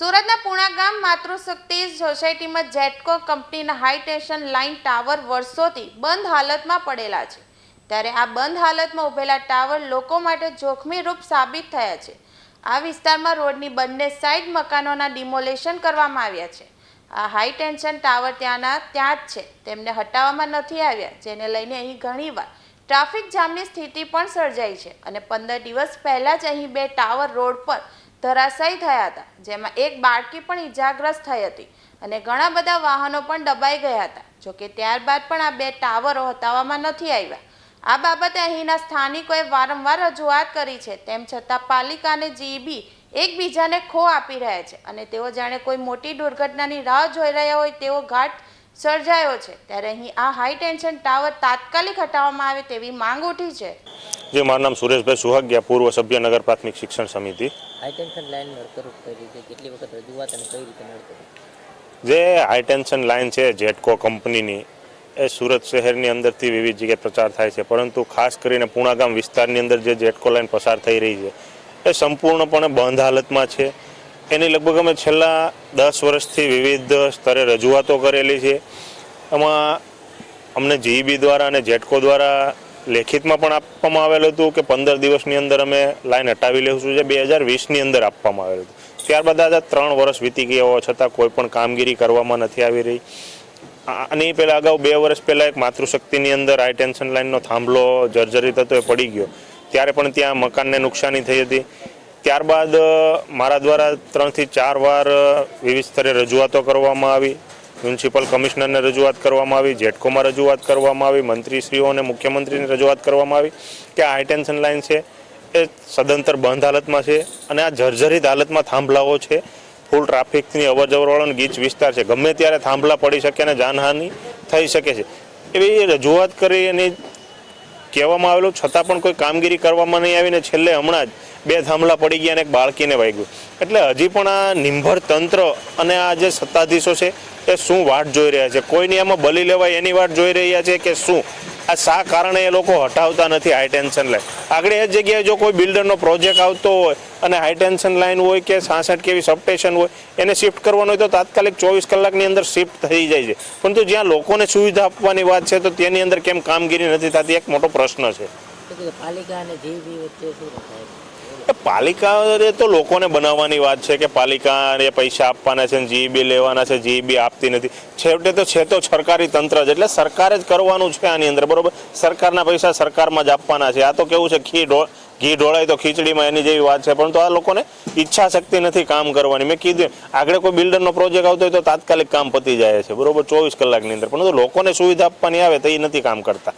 સુરતના પુણા ગામ માતૃશક્તિ સોસાયટીમાં જેટકો કંપનીના હાઈ ટેન્શન લાઇન ટાવર વર્ષોથી બંધ હાલતમાં પડેલા છે. ત્યારે આ બંધ હાલતમાં ઊભેલા ટાવર લોકો માટે જોખમી રૂપ સાબિત થયા છે. આ વિસ્તારમાં રોડની બંને સાઈડ મકાનોના ડિમોલેશન કરવામાં આવ્યા છે. આ હાઈ ટેન્શન ટાવર ત્યાંના ત્યાં જ છે. તેમને હટાવવામાં નથી આવ્યા, જેને લઈને અહીં ઘણીવાર ટ્રાફિક જામની સ્થિતિ પણ સર્જાઈ છે અને પંદર દિવસ પહેલાં જ અહીં બે ટાવર રોડ પર ધરાશાયી થયા હતા. જેમાં એક બાળકી પણ ઈજાગ્રસ્ત થઈ હતી અને ઘણા બધા વાહનો પણ દબાઈ ગયા હતા. જોકે ત્યારબાદ પણ આ બે ટાવરો હટાવવામાં નથી આવ્યા. આ બાબતે અહીંના સ્થાનિકોએ વારંવાર રજૂઆત કરી છે, તેમ છતાં પાલિકા અને જીઈબી એકબીજાને ખો આપી રહ્યા છે અને તેઓ જાણે કોઈ મોટી દુર્ઘટનાની રાહ જોઈ રહ્યા હોય તેવો ઘાટ સર્જાયો છે. ત્યારે અહીં આ હાઈ ટેન્શન ટાવર તાત્કાલિક હટાવવામાં આવે તેવી માંગ ઉઠી છે. જે મારું નામ સુરેશભાઈ સુહાગ્યા પૂર્વ સભ્ય નગર પ્રાથમિક શિક્ષણ સમિતિ. હાઈ ટેન્શન લાઈન નડતરૂપ કરી છે કેટલી વખત રજૂઆત અને કઈ રીતે નડતરૂપ જે હાઈ ટેન્શન લાઇન છે જેટકો કંપનીની એ સુરત શહેરની અંદરથી વિવિધ જગ્યાએ પ્રચાર થાય છે. પરંતુ ખાસ કરીને પૂણાગામ વિસ્તારની અંદર જે જેટકો લાઇન પસાર થઈ રહી છે એ સંપૂર્ણપણે બંધ હાલતમાં છે. એની લગભગ અમે છેલ્લા દસ વર્ષથી વિવિધ સ્તરે રજૂઆતો કરેલી છે. એમાં અમને જીઈબી દ્વારા અને જેટકો દ્વારા લેખિતમાં પણ આપવામાં આવેલું હતું કે પંદર દિવસની અંદર અમે લાઈન હટાવી લઈશું જે બે હજાર વીસની અંદર આપવામાં આવેલું હતું. ત્યારબાદ આજે ત્રણ વર્ષ વીતી ગયા હોવા છતાં કોઈ પણ કામગીરી કરવામાં નથી આવી રહી. આની પહેલાં અગાઉ બે વર્ષ પહેલાં એક માતૃશક્તિની અંદર હાઈ ટેન્શન લાઇનનો થાંભલો જર્જરિત હતો, એ પડી ગયો. ત્યારે પણ ત્યાં મકાનને નુકસાની થઈ હતી. ત્યારબાદ, મારા દ્વારા ત્રણથી ચાર વાર વિવિધ સ્તરે રજૂઆતો કરવામાં આવી. મ્યુનિસિપલ કમિશનરને રજૂઆત કરવામાં આવી જેટકોમાં રજૂઆત કરવામાં આવી, મંત્રીશ્રીઓ અને મુખ્યમંત્રીને રજૂઆત કરવામાં આવી કે આ હાઈટેન્શન લાઇન છે, એ સદંતર બંધ હાલતમાં છે અને આ જર્જરિત હાલતમાં થાંભલાઓ છે. ફૂલ ટ્રાફિકની અવર જવરવાળો ગીચ વિસ્તાર છે. ગમે ત્યારે થાંભલા પડી શકે અને જાનહાનિ થઈ શકે છે. એવી રજૂઆત કરી એની કહેવામાં આવેલું, છતાં પણ કોઈ કામગીરી કરવામાં નહીં આવીને છેલ્લે હમણાં જ બે થાંભલા પડી ગયા અને એક બાળકીને વાગ્યું. એટલે હજી પણ આ નિંભર તંત્ર અને આ જે સત્તાધીશો છે, એ શું વાટ જોઈ રહ્યા છે? કોઈની આમાં બલી લેવાય એની વાટ જોઈ રહ્યા છે કે શું? આ શા કારણે એ લોકો હટાવતા નથી હાઈ ટેન્શન લાઈન આગળ એ જગ્યાએ જો કોઈ બિલ્ડરનો પ્રોજેક્ટ આવતો હોય અને હાઈ ટેન્શન લાઈન હોય કે સાસઠ કેવી સબસ્ટેશન હોય, એને શિફ્ટ કરવાનું હોય તો તાત્કાલિક ચોવીસ કલાકની અંદર શિફ્ટ થઈ જાય છે. પરંતુ જ્યાં લોકોને સુવિધા આપવાની વાત છે, તો તેની અંદર કેમ કામગીરી નથી થતી? એક મોટો પ્રશ્ન છે. પાલિકા અને વચ્ચે શું થાય એ પાલિકા તો લોકોને બનાવવાની વાત છે કે પાલિકાને પૈસા આપવાના છે જીબી લેવાના છે જીબી આપતી નથી. છેવટે તો છે તો સરકારી તંત્ર જ. એટલે સરકારે જ કરવાનું છે આની અંદર, બરોબર? સરકારના પૈસા સરકારમાં જ આપવાના છે. આ તો કેવું છે, ઘી ઢો, ઘી ઢોળાય તો ખીચડીમાં એની જેવી વાત છે. પરંતુ આ લોકોને ઈચ્છા શક્તિ નથી કામ કરવાની. મેં કીધું આગળ કોઈ બિલ્ડરનો પ્રોજેક્ટ આવતો હોય તો તાત્કાલિક કામ પતી જાય છે. બરોબર? ચોવીસ કલાકની અંદર. પરંતુ લોકોને સુવિધા આપવાની આવે તો એ નથી કામ કરતા.